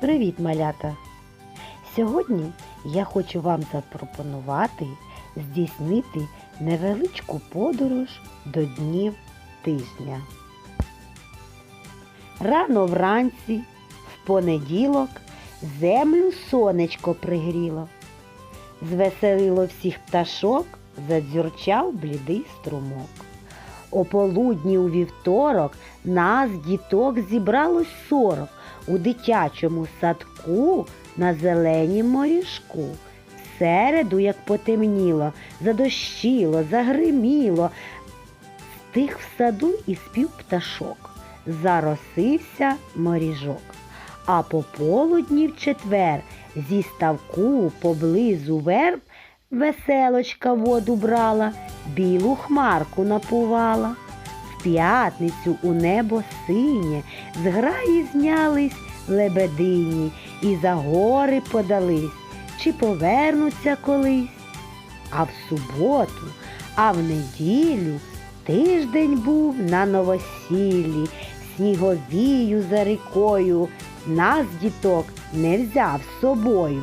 Привіт, малята! Сьогодні я хочу вам запропонувати здійснити невеличку подорож до днів тижня. Рано вранці, в понеділок, землю сонечко пригріло. Звеселило всіх пташок, задзюрчав блідий струмок. О полудні у вівторок нас, діток, зібралось сорок у дитячому садку на зеленім моріжку. В середу, як потемніло, задощило, загриміло, стих в саду і спів пташок, заросився моріжок. А пополудні в четвер зі ставку поблизу верб веселочка воду брала, білу хмарку напувала. В п'ятницю у небо синє, з граї знялись лебедині і за гори подались, чи повернуться колись. А в суботу, а в неділю тиждень був на новосіллі, сніговію за рікою, нас, діток, не взяв з собою.